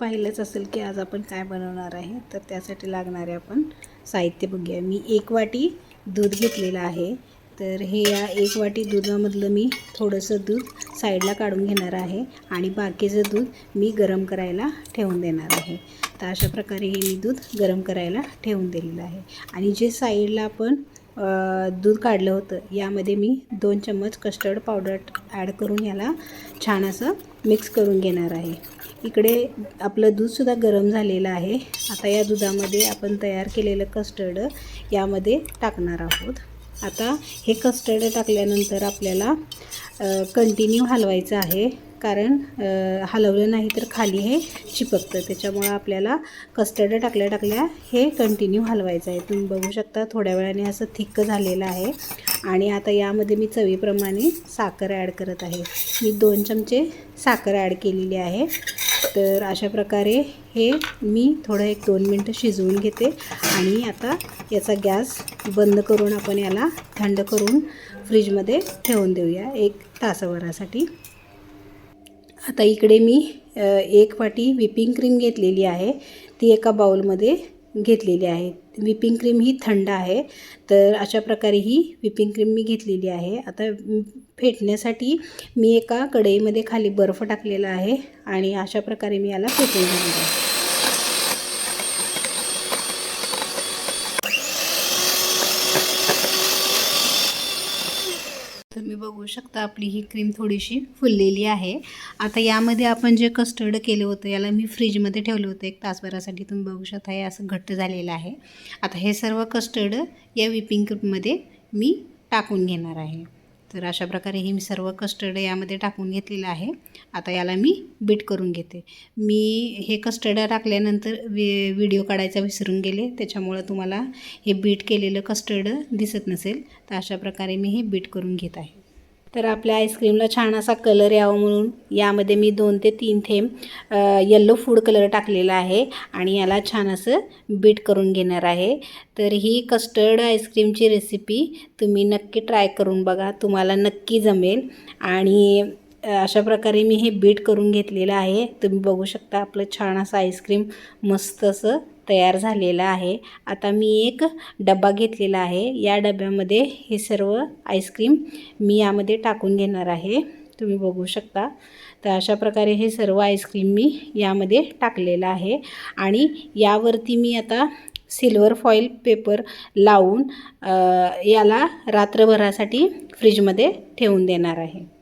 पाहिलंच असेल की आज आपण काय बनवणार आहे तर त्यासाठी लागणारे आपण साहित्य बघूया. मी एक वाटी दूध घेतलेलं आहे तर हे या एक वाटी दुधामधलं मी थोडंसं दूध साईडला काढून घेणार आहे आणि बाकीचं दूध मी गरम करायला ठेवून देणार आहे. तर अशा प्रकारे हे मी दूध गरम करायला ठेवून दिलेलं आहे. आणि जे साईडला आपण दूध काढलं होतं. यामध्ये मी दोन चम्मच कस्टर्ड पावडर ॲड करून याला छान असं मिक्स करून घेणार आहे. इकडे आपलं दूधसुद्धा गरम झालेलं आहे. आता या दुधामध्ये आपण तयार केलेलं कस्टर्ड यामध्ये टाकणार आहोत. आता हे कस्टर्ड टाकल्यानंतर आपल्याला कंटिन्यू हलवायचं आहे. कारण हलवलं नाही तर खाली हे चिपकतं. त्याच्यामुळं आपल्याला कस्टर्ड टाकल्या टाकल्या हे कंटिन्यू हलवायचं आहे. तुम्ही बघू शकता थोड्या वेळाने असं थिक्क झालेलं आहे. आणि आता यामध्ये मी चवीप्रमाणे साखर ॲड करत आहे. मी दोन चमचे साखर ॲड केलेली आहे. तर अशा प्रकारे हे मी थोडं एक दोन मिनटं शिजवून घेते. आणि आता याचा गॅस बंद करून आपण याला थंड करून फ्रीजमध्ये ठेवून देऊया. एक तासाभरासाठी. आता इकडे मी एक वाटी विपिंग क्रीम घेतलेली आहे. ती एका बाउलमध्ये घेतलेली आहे. विपिंग क्रीम ही थंड आहे तर अशा प्रकारे ही विपिंग क्रीम मी घेतलेली आहे. आता फेटण्यासाठी मी एका कढईमध्ये खाली बर्फ टाकलेला आहे आणि अशा प्रकारे मी याला फेटून घेणार आहे तुम्ही बघू शकता आपली ही क्रीम थोडीशी फुललेली आहे. आता यामध्ये आपण जे कस्टर्ड केलं होतं याला मी फ्रीजमध्ये ठेवलं होतं एक तासभरासाठी तुम्ही बघू शकता हे असं घट्ट झालेलं आहे. आता हे सर्व कस्टर्ड या विपिंग क्रीममध्ये मी टाकून घेणार आहे. तर अशा प्रकारे हे मी सर्व कस्टर्ड यामध्ये टाकून घेतलेलं आहे. आता याला मी बीट करून घेते. मी हे कस्टर्ड टाकल्यानंतर वि व्हिडिओ काढायचा विसरून गेले त्याच्यामुळं तुम्हाला हे बीट केलेलं कस्टर्ड दिसत नसेल तर अशा प्रकारे मी हे बीट करून घेत आहे. तर आपल्या आईस्क्रीमला छान असा कलर यावा म्हणून यामध्ये मी दोन ते तीन थेंब येल्लो फूड कलर टाकलेला आहे आणि याला छान असं बीट करून घेणार आहे. तर ही कस्टर्ड आईस्क्रीमची रेसिपी तुम्ही नक्की ट्राय करून बघा तुम्हाला नक्की जमेल. आणि अशा प्रकारे मी हे बीट करून घेतलेलं आहे. तुम्ही बघू शकता आपलं छान असं आईस्क्रीम मस्त असं तयार झालेलं आहे. आता मी एक डबा घेतलेला आहे. या डब्यामध्ये हे सर्व आईस्क्रीम मी यामध्ये टाकून घेणार आहे. तुम्ही बघू शकता. तर अशा प्रकारे हे सर्व आईस्क्रीम मी यामध्ये टाकलेलं आहे. आणि यावरती मी आता सिल्वर फॉईल पेपर लावून याला रात्रभरासाठी फ्रीजमध्ये ठेवून देणार आहे.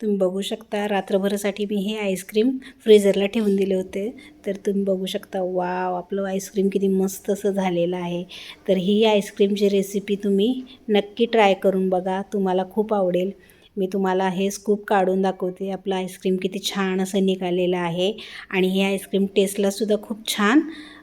तुम्ही बघू शकता रात्रभरासाठी मी हे आईस्क्रीम फ्रीजरला ठेवून दिले होते. तर तुम्ही बघू शकता वाव आपलं आईस्क्रीम किती मस्त असं झालेलं आहे. तर ही आईस्क्रीमची रेसिपी तुम्ही नक्की ट्राय करून बघा तुम्हाला खूप आवडेल. मी तुम्हाला हे स्कूप काढून दाखवते आपलं आईस्क्रीम किती छान असं निघालेलं आहे. आणि हे आईस्क्रीम टेस्टलासुद्धा खूप छान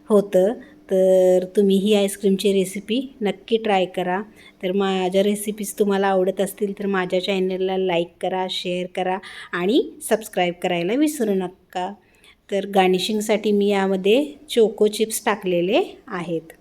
होतं. तर तुम्ही ही आईस्क्रीमची रेसिपी नक्की ट्राय करा. तर माझ्या रेसिपीज तुम्हाला आवडत असतील तर माझ्या चॅनलला लाईक करा शेअर करा आणि सबस्क्राईब करायला विसरू नका. तर गार्निशिंगसाठी मी यामध्ये चोको चिप्स टाकलेले आहेत.